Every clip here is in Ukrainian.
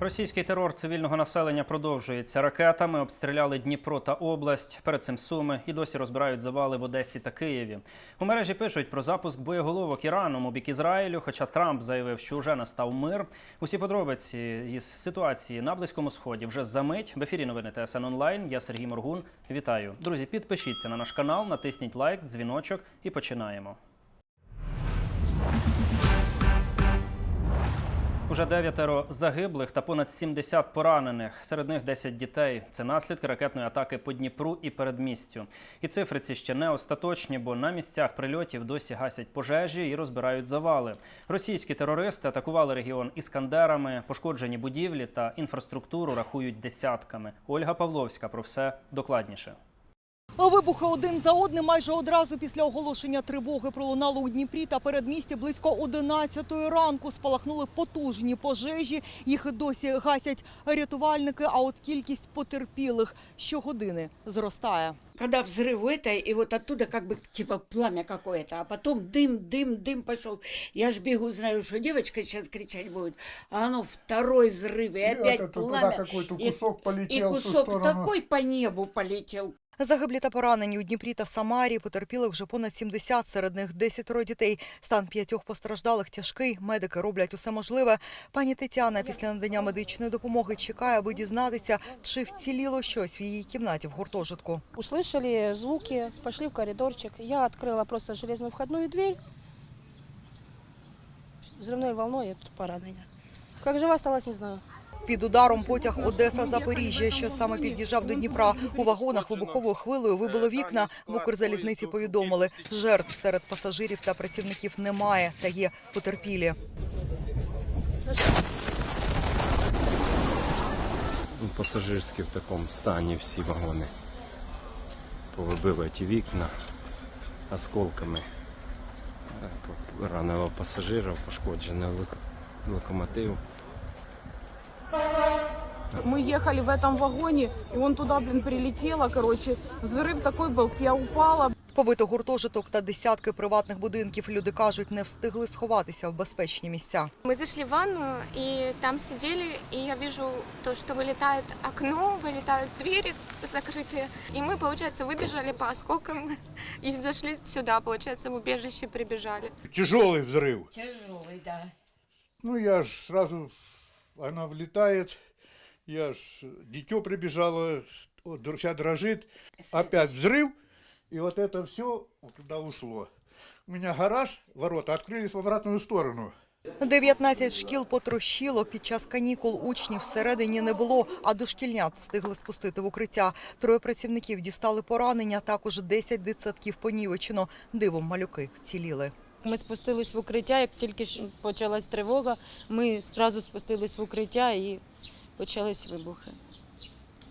Російський терор цивільного населення продовжується ракетами. Обстріляли Дніпро та область. Перед цим суми і досі розбирають завали в Одесі та Києві. У мережі пишуть про запуск боєголовок Іраном у бік Ізраїлю. Хоча Трамп заявив, що вже настав мир. Усі подробиці із ситуації на близькому сході вже за мить. В ефірі новини ТСН онлайн. Я Сергій Моргун. Вітаю, друзі. Підпишіться на наш канал, натисніть лайк, дзвіночок і починаємо. Уже дев'ятеро загиблих та понад 70 поранених. Серед них 10 дітей. Це наслідки ракетної атаки по Дніпру і передмістю. І цифри ці ще не остаточні, бо на місцях прильотів досі гасять пожежі і розбирають завали. Російські терористи атакували регіон іскандерами, пошкоджені будівлі та інфраструктуру рахують десятками. Ольга Павловська про все докладніше. Вибухи один за одним майже одразу після оголошення тривоги пролунало у Дніпрі та передмісті близько 11 ранку. Спалахнули потужні пожежі. Їх і досі гасять рятувальники. А от кількість потерпілих щогодини зростає. Когда взрыв это, и вот оттуда как бы типа пламя какое-то, а потом дым, дым, дым пошел. Я ж бегу, знаю, что девочка сейчас кричать будет, а оно второй взрыв, и, И опять вот это туда пламя. какой-то и- кусок И полетел в ту кусок сторону. такой по небу полетел. Загиблі та поранені у Дніпрі та Самарі потерпіли вже понад 70, серед них 10 дітей. Стан п'ятьох постраждалих тяжкий. Медики роблять усе можливе. Пані Тетяна після надання медичної допомоги чекає, аби дізнатися, чи вціліло щось в її кімнаті в гуртожитку. Услышали звуки, пошли в коридорчик. Я открыла просто железную входную дверь. Взрывной волной тут поранение. Как жива осталась, не знаю. Під ударом потяг Одеса-Запоріжжя, що саме під'їжджав до Дніпра. У вагонах вибуховою хвилею вибило вікна. В Укрзалізниці повідомили, жертв серед пасажирів та працівників немає, та є потерпілі. Пасажирські в такому стані всі вагони. Повибили ті вікна осколками. Е, Ранило пасажира, пошкоджений локомотив. Мы ехали в этом вагоне, и он туда, блин, прилетело, короче. Взрыв такой был, я упала, Побито гуртожиток та десятки приватних будинків. Люди кажуть, не встигли сховатися в безпечні місця. Мы зашли в ванную и там сидели, и я вижу то, что вылетает окно, вылетают двери закрытые. И мы, получается, выбежали по осколкам и зашли сюда, получается, в убежище прибежали. Тяжелый взрыв. Тяжелый, да. Ну, я ж сразу, она влетает, я ж, дитё прибежало, вот, вся дрожит, опять взрыв, и вот это все вот туда ушло. У меня гараж, ворота открылись в обратную сторону. 19 шкіл потрощило. Під час канікул учнів всередині не було, а дошкільнят встигли спустити в укриття. Троє працівників дістали поранення, також 10 дитсадків понівечено. Дивом малюки вціліли. Ми спустились в укриття, як тільки ж почалась тривога, ми одразу спустились в укриття і почались вибухи.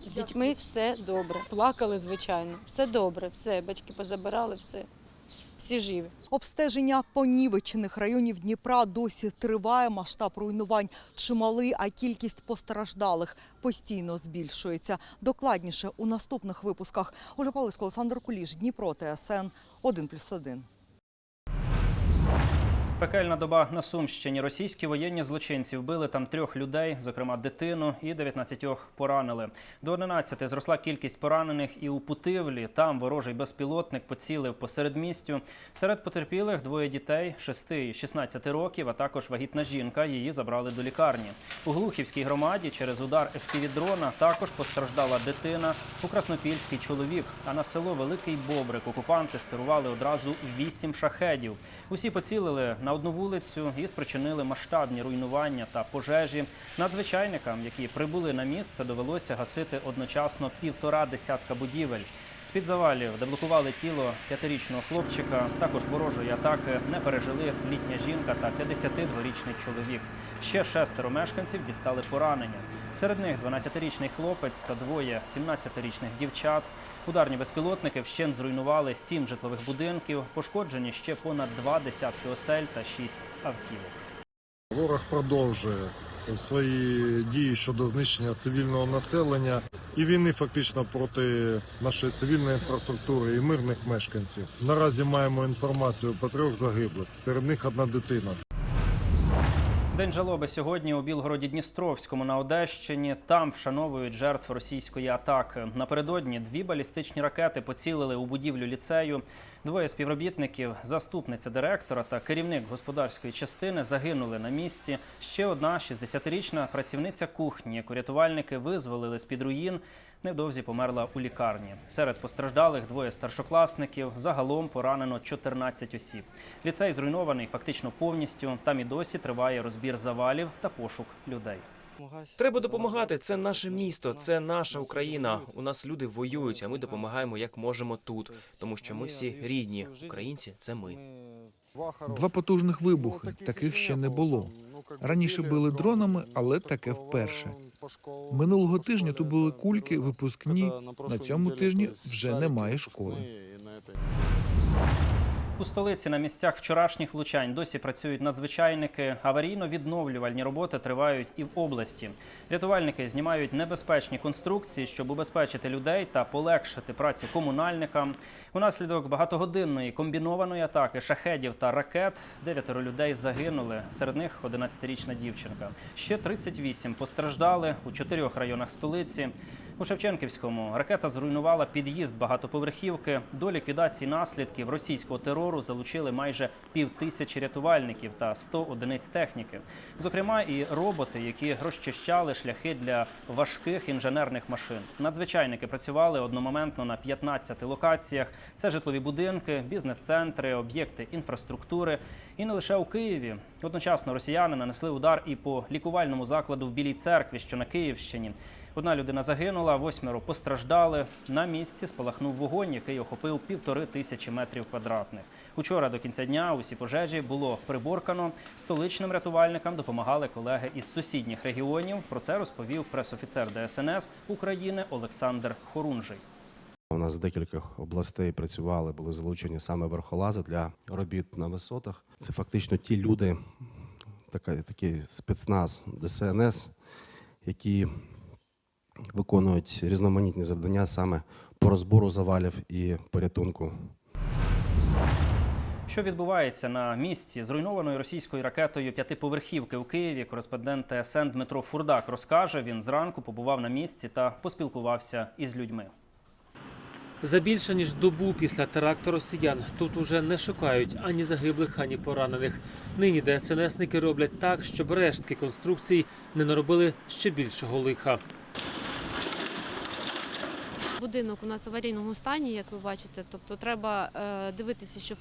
З дітьми все добре. Плакали, звичайно. Все добре, все. Батьки позабирали, все. Всі живі. Обстеження понівечених районів Дніпра досі триває. Масштаб руйнувань чималий, а кількість постраждалих постійно збільшується. Докладніше у наступних випусках. Оля Павловська, Олександр Куліш, Дніпро, ТСН 1+,1. Пекельна доба на Сумщині. Російські воєнні злочинці вбили там трьох людей, зокрема дитину, і 19 поранили. До 11 зросла кількість поранених і у Путивлі. Там ворожий безпілотник поцілив по середмістю. Серед потерпілих двоє дітей 6 і 16 років, а також вагітна жінка. Її забрали до лікарні. У Глухівській громаді через удар ФПВ-дрона також постраждала дитина. У Краснопільський чоловік. А на село Великий Бобрик окупанти скерували одразу вісім шахедів. Усі поцілили на одну вулицю і спричинили масштабні руйнування та пожежі. Надзвичайникам, які прибули на місце, довелося гасити одночасно півтора десятка будівель. З-під завалів, де блокували тіло п'ятирічного хлопчика, також ворожої атаки не пережили літня жінка та 52-річний чоловік. Ще шестеро мешканців дістали поранення. Серед них 12-річний хлопець та двоє 17-річних дівчат. Ударні безпілотники вщент зруйнували сім житлових будинків, пошкоджені ще понад два десятки осель та шість автівок. Ворог продовжує свої дії щодо знищення цивільного населення і війни фактично проти нашої цивільної інфраструктури і мирних мешканців. Наразі маємо інформацію про трьох загиблих. Серед них одна дитина. День жалоби сьогодні у Білгороді Дністровському на Одещині. Там вшановують жертв російської атаки. Напередодні дві балістичні ракети поцілили у будівлю ліцею. Двоє співробітників, заступниця директора та керівник господарської частини загинули на місці. Ще одна 60-річна працівниця кухні, яку рятувальники визволили з під руїн. Невдовзі померла у лікарні. Серед постраждалих двоє старшокласників. Загалом поранено 14 осіб. Ліцей зруйнований фактично повністю. Там і досі триває розбір завалів та пошук людей. Треба допомагати. Це наше місто, це наша Україна. У нас люди воюють, а ми допомагаємо як можемо тут, тому що ми всі рідні. Українці це ми. Два потужних вибухи. Таких ще не було. Раніше били дронами, але таке вперше. Минулого тижня тут були кульки, випускні. На цьому тижні вже немає школи. У столиці на місцях вчорашніх влучань досі працюють надзвичайники. Аварійно-відновлювальні роботи тривають і в області. Рятувальники знімають небезпечні конструкції, щоб убезпечити людей та полегшити працю комунальникам. Унаслідок багатогодинної комбінованої атаки шахедів та ракет дев'ятеро людей загинули. Серед них 11-річна дівчинка. Ще 38 постраждали у чотирьох районах столиці. У Шевченківському ракета зруйнувала під'їзд багатоповерхівки. До ліквідації наслідків російського терору залучили майже півтисячі рятувальників та 100 одиниць техніки. Зокрема, і роботи, які розчищали шляхи для важких інженерних машин. Надзвичайники працювали одномоментно на 15 локаціях. Це житлові будинки, бізнес-центри, об'єкти інфраструктури. І не лише у Києві. Одночасно росіяни нанесли удар і по лікувальному закладу в Білій церкві, що на Київщині. Одна людина загинула, восьмеро постраждали. На місці спалахнув вогонь, який охопив півтори тисячі метрів квадратних. Учора до кінця дня усі пожежі було приборкано. Столичним рятувальникам допомагали колеги із сусідніх регіонів. Про це розповів пресофіцер ДСНС України Олександр Хорунжий. У нас з декількох областей працювали, були залучені саме верхолази для робіт на висотах. Це фактично ті люди, така, такий спецназ ДСНС, які виконують різноманітні завдання саме по розбору завалів і порятунку Що відбувається на місці зруйнованої російською ракетою п'ятиповерхівки у Києві? Кореспондент ТСН Дмитро Фурдак розкаже. Він зранку побував на місці та поспілкувався із людьми. За більше ніж добу після теракту росіян тут уже не шукають ані загиблих, ані поранених. Нині ДСНСники роблять так, щоб рештки конструкцій не наробили ще більшого лиха. Будинок у нас в аварійному стані, як ви бачите. Тобто треба е, дивитися, щоб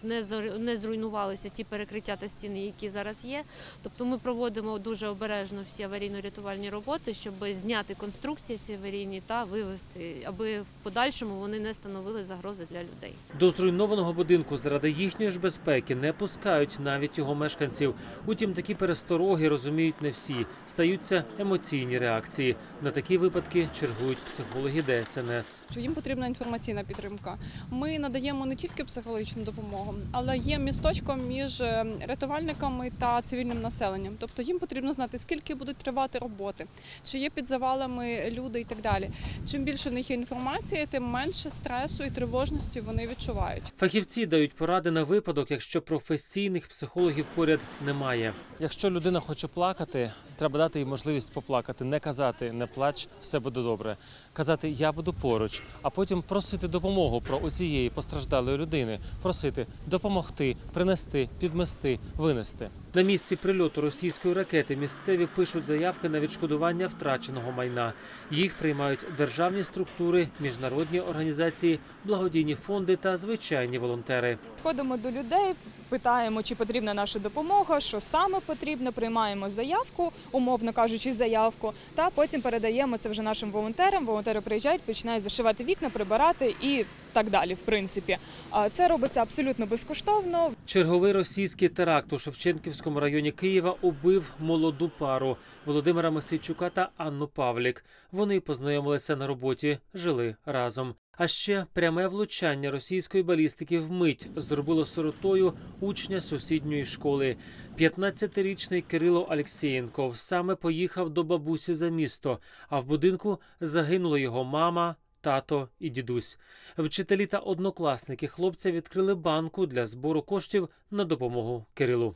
не зруйнувалися ті перекриття та стіни, які зараз є. Тобто ми проводимо дуже обережно всі аварійно-рятувальні роботи, щоб зняти конструкції ці аварійні та вивести, аби в подальшому вони не становили загрози для людей. До зруйнованого будинку заради їхньої ж безпеки не пускають навіть його мешканців. Утім, такі перестороги розуміють не всі. Стаються емоційні реакції. На такі випадки чергують психологи ДСНС. Що їм потрібна інформаційна підтримка. Ми надаємо не тільки психологічну допомогу, але є місточком між е, рятувальниками та цивільним населенням. Тобто їм потрібно знати, скільки будуть тривати роботи, чи є під завалами люди і так далі. Чим більше в них є інформації, тим менше стресу і тривожності вони відчувають. Фахівці дають поради на випадок, якщо професійних психологів поряд немає. Якщо людина хоче плакати, треба дати їй можливість поплакати, не казати не плач, все буде добре. Казати я буду поруч, а потім просити допомогу про у цієї постраждалої людини, просити допомогти, принести, підмести, винести. На місці прильоту російської ракети місцеві пишуть заявки на відшкодування втраченого майна. Їх приймають державні структури, міжнародні організації, благодійні фонди та звичайні волонтери. Ходимо до людей, питаємо, чи потрібна наша допомога, що саме потрібно, приймаємо заявку, умовно кажучи, заявку, та потім передаємо це вже нашим волонтерам. Волонтери приїжджають, починають зашивати вікна, прибирати і так далі. В принципі, А це робиться абсолютно безкоштовно. Черговий російський теракт у Шевченківському районі Києва убив молоду пару Володимира Мосейчука та Анну Павлік. Вони познайомилися на роботі, жили разом. А ще пряме влучання російської балістики вмить зробило сиротою учня сусідньої школи. 15-річний Кирило Алексєєнков саме поїхав до бабусі за місто, а в будинку загинули його мама, тато і дідусь. Вчителі та однокласники хлопця відкрили банку для збору коштів на допомогу Кирилу.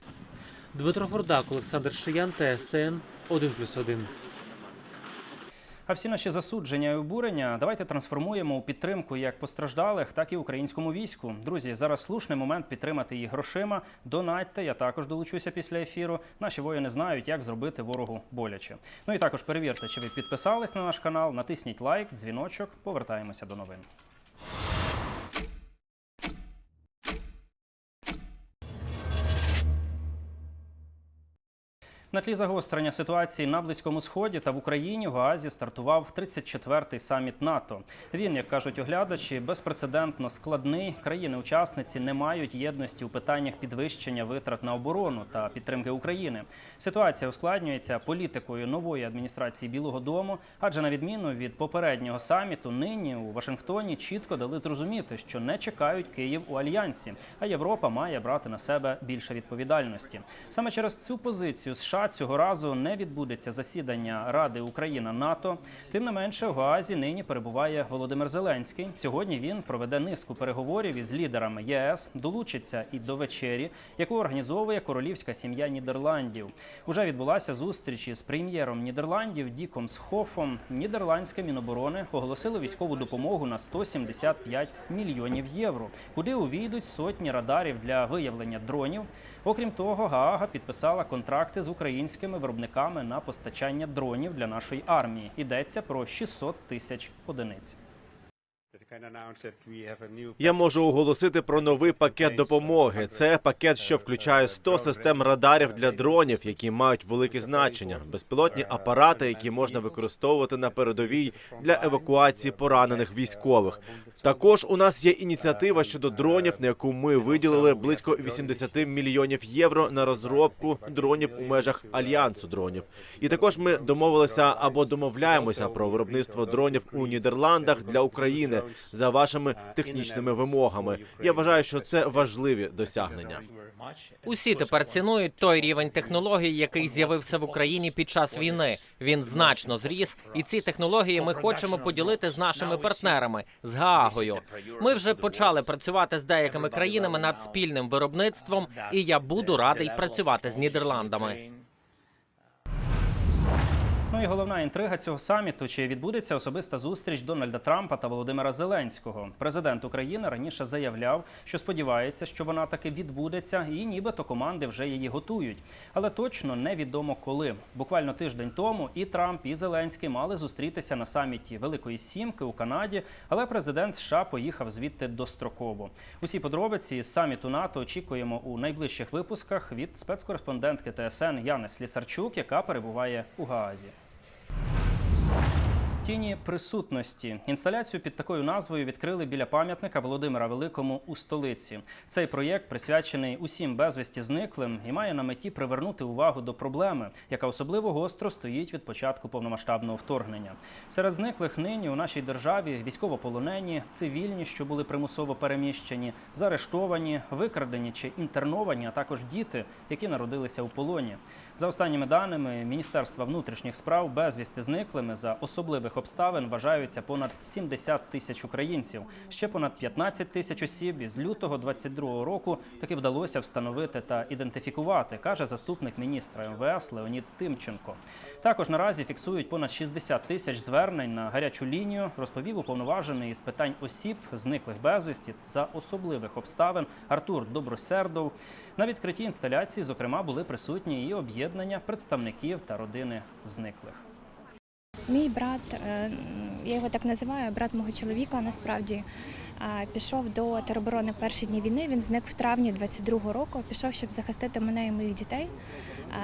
Дмитро Фордак, Олександр Шиян, ТСН 1+,1. А всі наші засудження і обурення давайте трансформуємо у підтримку як постраждалих, так і українському війську. Друзі, зараз слушний момент підтримати їх грошима. Донатьте, я також долучуся після ефіру. Наші воїни знають, як зробити ворогу боляче. Ну і також перевірте, чи ви підписались на наш канал. Натисніть лайк, дзвіночок. Повертаємося до новин. На тлі загострення ситуації на Близькому Сході та в Україні в Гаазі стартував 34-й саміт НАТО. Він, як кажуть оглядачі, безпрецедентно складний. Країни-учасниці не мають єдності у питаннях підвищення витрат на оборону та підтримки України. Ситуація ускладнюється політикою нової адміністрації Білого Дому, адже на відміну від попереднього саміту, нині у Вашингтоні чітко дали зрозуміти, що не чекають Київ у альянсі, а Європа має брати на себе більше відповідальності. Саме через цю позицію США цього разу не відбудеться засідання Ради Україна НАТО. Тим не менше, в Гаазі нині перебуває Володимир Зеленський. Сьогодні він проведе низку переговорів із лідерами ЄС, долучиться і до вечері, яку організовує королівська сім'я Нідерландів. Уже відбулася зустріч із прем'єром Нідерландів Діком Схофом. Нідерландське міноборони оголосило військову допомогу на 175 мільйонів євро, куди увійдуть сотні радарів для виявлення дронів. Окрім того, Гаага підписала контракти з українськими виробниками на постачання дронів для нашої армії. Йдеться про 600 тисяч одиниць. Я можу оголосити про новий пакет допомоги. Це пакет, що включає 100 систем радарів для дронів, які мають велике значення, безпілотні апарати, які можна використовувати на передовій для евакуації поранених військових. Також у нас є ініціатива щодо дронів, на яку ми виділили близько 80 мільйонів євро на розробку дронів у межах альянсу дронів. І також ми домовилися або домовляємося про виробництво дронів у Нідерландах для України за вашими технічними вимогами. Я вважаю, що це важливі досягнення. Усі тепер цінують той рівень технологій, який з'явився в Україні під час війни. Він значно зріс, і ці технології ми хочемо поділити з нашими партнерами з Гаагою. Ми вже почали працювати з деякими країнами над спільним виробництвом, і я буду радий працювати з Нідерландами. Ну і головна інтрига цього саміту: чи відбудеться особиста зустріч Дональда Трампа та Володимира Зеленського? Президент України раніше заявляв, що сподівається, що вона таки відбудеться, і нібито команди вже її готують. Але точно невідомо коли. Буквально тиждень тому і Трамп, і Зеленський мали зустрітися на саміті Великої Сімки у Канаді, але президент США поїхав звідти достроково. Усі подробиці із саміту НАТО очікуємо у найближчих випусках від спецкореспондентки ТСН Яни Слісарчук, яка перебуває у Гаазі. Тіні присутності інсталяцію під такою назвою відкрили біля пам'ятника Володимира Великому у столиці. Цей проєкт присвячений усім безвісті зниклим і має на меті привернути увагу до проблеми, яка особливо гостро стоїть від початку повномасштабного вторгнення. Серед зниклих нині у нашій державі військовополонені, цивільні, що були примусово переміщені, заарештовані, викрадені чи інтерновані, а також діти, які народилися у полоні. За останніми даними Міністерства внутрішніх справ безвісти зниклими за особливих обставин вважаються понад 70 тисяч українців. Ще понад 15 тисяч осіб із лютого 22 року таки вдалося встановити та ідентифікувати, каже заступник міністра МВС Леонід Тимченко. Також наразі фіксують понад 60 тисяч звернень на гарячу лінію. Розповів уповноважений із питань осіб, зниклих безвісті за особливих обставин Артур Добросердов. На відкритті інсталяції, зокрема, були присутні і об'єднання представників та родини зниклих. Мій брат, е, я його так називаю, брат мого чоловіка насправді пішов до тероборони перші дні війни. Він зник в травні 22-го року. Пішов, щоб захистити мене і моїх дітей.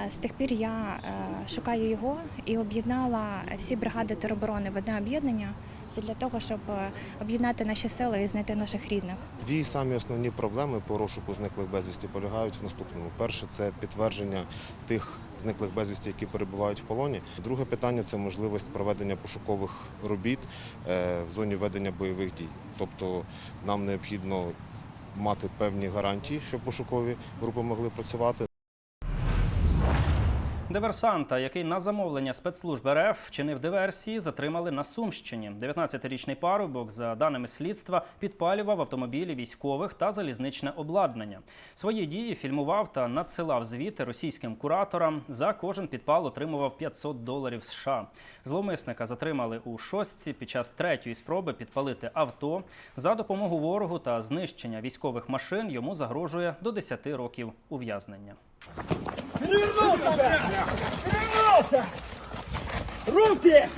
З тих пір я е, шукаю його і об'єднала всі бригади тероборони в одне об'єднання. Це для того, щоб е, об'єднати наші сили і знайти наших рідних. Дві самі основні проблеми по розшуку зниклих безвісті полягають в наступному. Перше це підтвердження тих зниклих безвісті, які перебувають в полоні. Друге питання це можливість проведення пошукових робіт е, в зоні ведення бойових дій. Тобто нам необхідно мати певні гарантії, щоб пошукові групи могли працювати. Диверсанта, який на замовлення спецслужб РФ вчинив диверсії, затримали на Сумщині. 19-річний парубок, за даними слідства, підпалював автомобілі військових та залізничне обладнання. Свої дії фільмував та надсилав звіти російським кураторам. За кожен підпал отримував 500 доларів США. Зловмисника затримали у шостці під час третьої спроби підпалити авто. За допомогу ворогу та знищення військових машин йому загрожує до 10 років ув'язнення. Руки!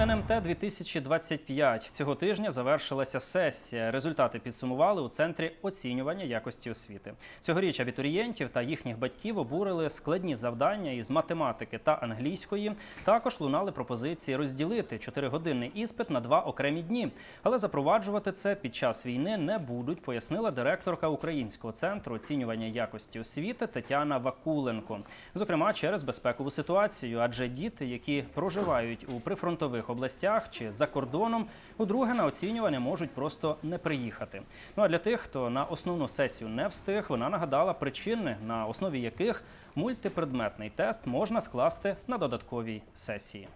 НМТ 2025 цього тижня завершилася сесія. Результати підсумували у центрі оцінювання якості освіти. Цьогоріч абітурієнтів та їхніх батьків обурили складні завдання із математики та англійської. Також лунали пропозиції розділити чотиригодинний іспит на два окремі дні. Але запроваджувати це під час війни не будуть, пояснила директорка Українського центру оцінювання якості освіти Тетяна Вакуленко. Зокрема, через безпекову ситуацію, адже діти, які проживають у прифронтових областях чи за кордоном, удруге на оцінювання можуть просто не приїхати. Ну а для тих, хто на основну сесію не встиг, вона нагадала причини, на основі яких мультипредметний тест можна скласти на додатковій сесії.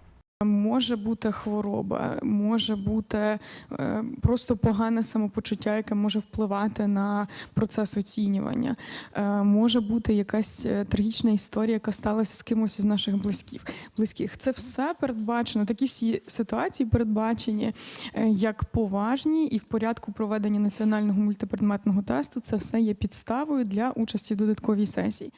Може бути хвороба, може бути е, просто погане самопочуття, яке може впливати на процес оцінювання. Е, може бути якась е, трагічна історія, яка сталася з кимось із наших близьких. Це все передбачено. Такі всі ситуації передбачені як поважні, і в порядку проведення національного мультипредметного тесту це все є підставою для участі в додатковій сесії.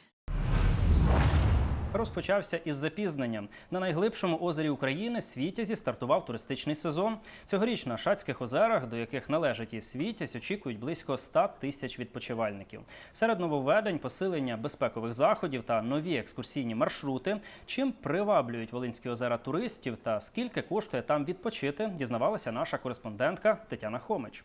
Розпочався із запізненням. На найглибшому озері України Світязі стартував туристичний сезон. Цьогоріч на Шацьких озерах, до яких належить і Світязь, очікують близько 100 тисяч відпочивальників. Серед нововведень посилення безпекових заходів та нові екскурсійні маршрути. Чим приваблюють Волинські озера туристів та скільки коштує там відпочити, дізнавалася наша кореспондентка Тетяна Хомич.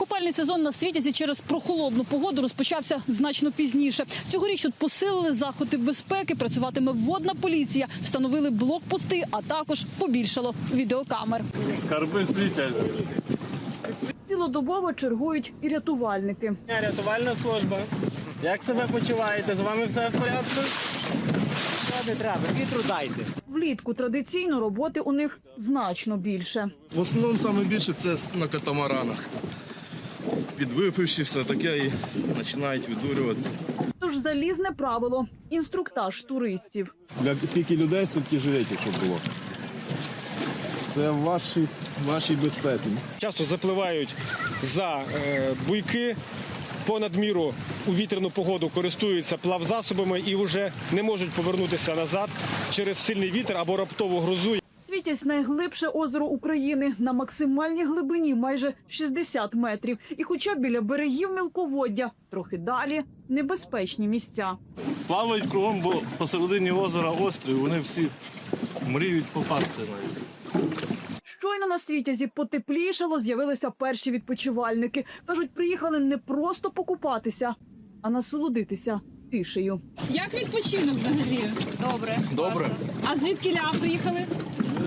Купальний сезон на світязі через прохолодну погоду розпочався значно пізніше. Цьогоріч тут посилили заходи безпеки, працюватиме водна поліція, встановили блокпости, а також побільшало відеокамер. Скарби світять. Цілодобово чергують і рятувальники. Рятувальна служба. Як себе почуваєте? З вами все в порядку? Не треба, вітру дайте. Влітку традиційно роботи у них значно більше. В основному саме більше це на катамаранах. Підвипивши все таке і починають видурюватися. Тож залізне правило інструктаж туристів. Для скільки людей, стільки живете, щоб було. Це в вашій, вашій безпеці. Часто запливають за е, буйки. Понад міру у вітряну погоду користуються плавзасобами і вже не можуть повернутися назад через сильний вітер або раптову грозу. Світязь найглибше озеро України на максимальній глибині майже 60 метрів. І хоча біля берегів мілководдя, трохи далі небезпечні місця. Плавають кругом, бо посередині озера острів, вони всі мріють попасти навіть. Щойно на світязі потеплішало, з'явилися перші відпочивальники. Кажуть, приїхали не просто покупатися, а насолодитися тишею. Як відпочинок взагалі? Добре. Добре. А звідки ля приїхали?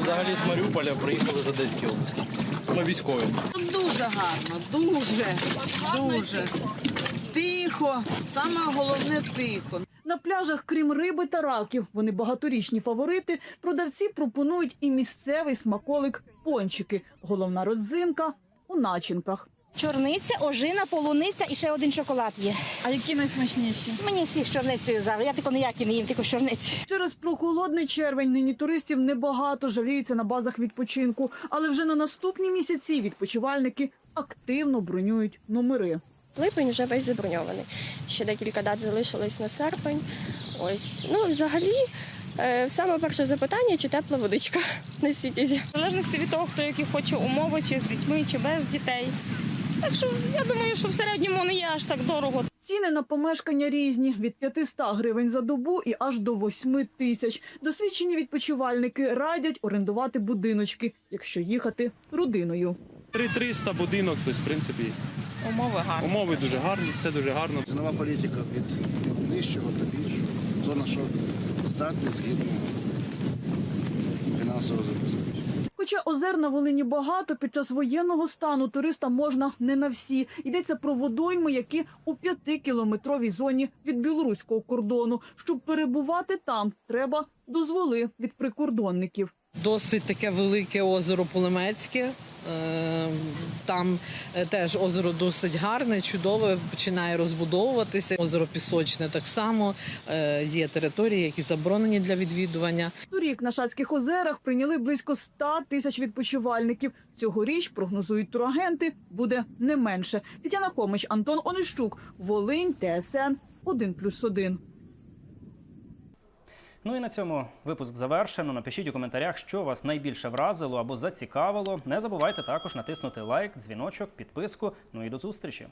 Взагалі з Маріуполя приїхали з Одеської області. Ми військові. Дуже гарно, дуже, дуже. Тихо, саме головне тихо. На пляжах, крім риби та раків, вони багаторічні фаворити. Продавці пропонують і місцевий смаколик пончики. Головна родзинка у начинках. Чорниця, ожина, полуниця і ще один шоколад є. А які найсмачніші? Мені всі з чорницею зараз. Я тільки ніякі не їм, тільки чорниці. Через прохолодний червень нині туристів небагато жаліється на базах відпочинку, але вже на наступні місяці відпочивальники активно бронюють номери. Липень вже весь заброньований. Ще декілька дат залишилось на серпень. Ось ну взагалі. е, Саме перше запитання, чи тепла водичка на світязі. В залежності від того, хто які хоче умови, чи з дітьми, чи без дітей. Так що я думаю, що в середньому не є аж так дорого. Ціни на помешкання різні від 500 гривень за добу і аж до 8 тисяч. Досвідчені відпочивальники радять орендувати будиночки, якщо їхати родиною. 3300 будинок, тобто, в принципі, Умови гарні. умови дуже гарні, все дуже гарно. Цінова політика від нижчого до більшого. Хто на що здатний згідно фінансового забезпечення. Хоча озер на Волині багато, під час воєнного стану туристам можна не на всі. Йдеться про водойми, які у п'ятикілометровій зоні від білоруського кордону. Щоб перебувати там, треба дозволи від прикордонників. Досить таке велике озеро Полемецьке. Е, Там е, теж озеро досить гарне, чудове, починає розбудовуватися. Озеро Пісочне так само. Е, Є території, які заборонені для відвідування. Торік на Шацьких озерах прийняли близько 100 тисяч відпочивальників. Цьогоріч, прогнозують турагенти, буде не менше. Тетяна Хомич, Антон Онищук, Волинь, ТСН 1+,1. Ну і на цьому випуск завершено. Напишіть у коментарях, що вас найбільше вразило або зацікавило. Не забувайте також натиснути лайк, дзвіночок, підписку. Ну і до зустрічі.